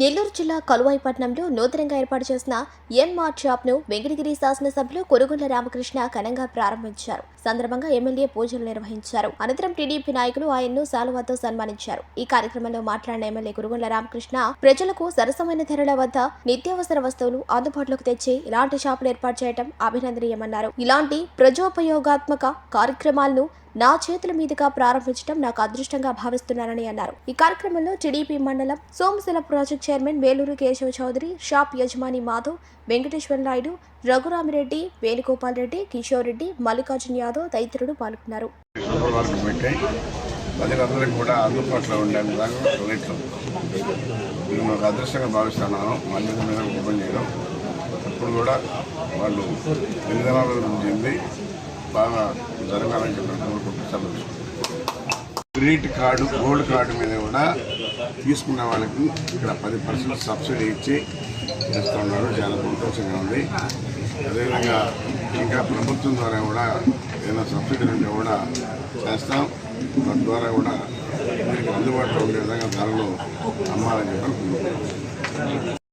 నెల్లూరు జిల్లా కలువాయిపట్నంలో నూతనంగా ఏర్పాటు చేసిన ఎన్ మార్ట్ షాప్ను వెంకటగిరి శాసనసభ్యులు కొరుగుండ్ల రామకృష్ణ ఘనంగా ప్రారంభించారు. సందర్భంగా ఎమ్మెల్యే పూజలు నిర్వహించారు. అనంతరం టీడీపీ నాయకులు ఆయన్ను సాలువాతో సన్మానించారు. ఈ కార్యక్రమంలో మాట్లాడిన ఎమ్మెల్యే కురుగుండ్ల రామకృష్ణ ప్రజలకు సరసమైన ధరల వద్ద నిత్యావసర వస్తువులు అందుబాటులోకి తెచ్చి ఇలాంటి షాపులు ఏర్పాటు చేయడం అభినందనీయమన్నారు. ఇలాంటి ప్రజోపయోగాత్మక కార్యక్రమాలను నా చేతుల మీదుగా ప్రారంభించడం నాకు అదృష్టంగా భావిస్తున్నానని అన్నారు. ఈ కార్యక్రమంలో టీడీపీ మండలం Somasila project chairman Veluru Keshava Chowdary shop యజమాని మాధవ్ వెంకటేశ్వర నాయుడు రఘురామిరెడ్డి వేణుగోపాల్ రెడ్డి కిషోర్ రెడ్డి మల్లికార్జున్ యాదవ్ తదితరులు పాల్గొన్నారు. సూపర్ ప్రజలందరికీ కూడా అందుబాటులో ఉండేలాగా విధంగా నేను ఒక అదృష్టంగా భావిస్తున్నాను. మళ్ళీ మీద ఓపెన్ చేయడం అప్పుడు కూడా వాళ్ళు ఎనిమిది చెంది బాగా జరగాలని చెప్పి క్రెడిట్ కార్డు గోల్డ్ కార్డు మీద కూడా తీసుకున్న వాళ్ళకి ఇక్కడ పది పర్సెంట్ సబ్సిడీ ఇచ్చి చేస్తున్నారు చాలా సంతోషంగా ఉంది. అదేవిధంగా ఇంకా ప్రభుత్వం ద్వారా కూడా ఏదైనా సబ్సిడీ ఉంటే కూడా చేస్తాం. తద్వారా కూడా మీకు అందుబాటులో ఉండే విధంగా ధరలు అమ్మాలని చెప్పి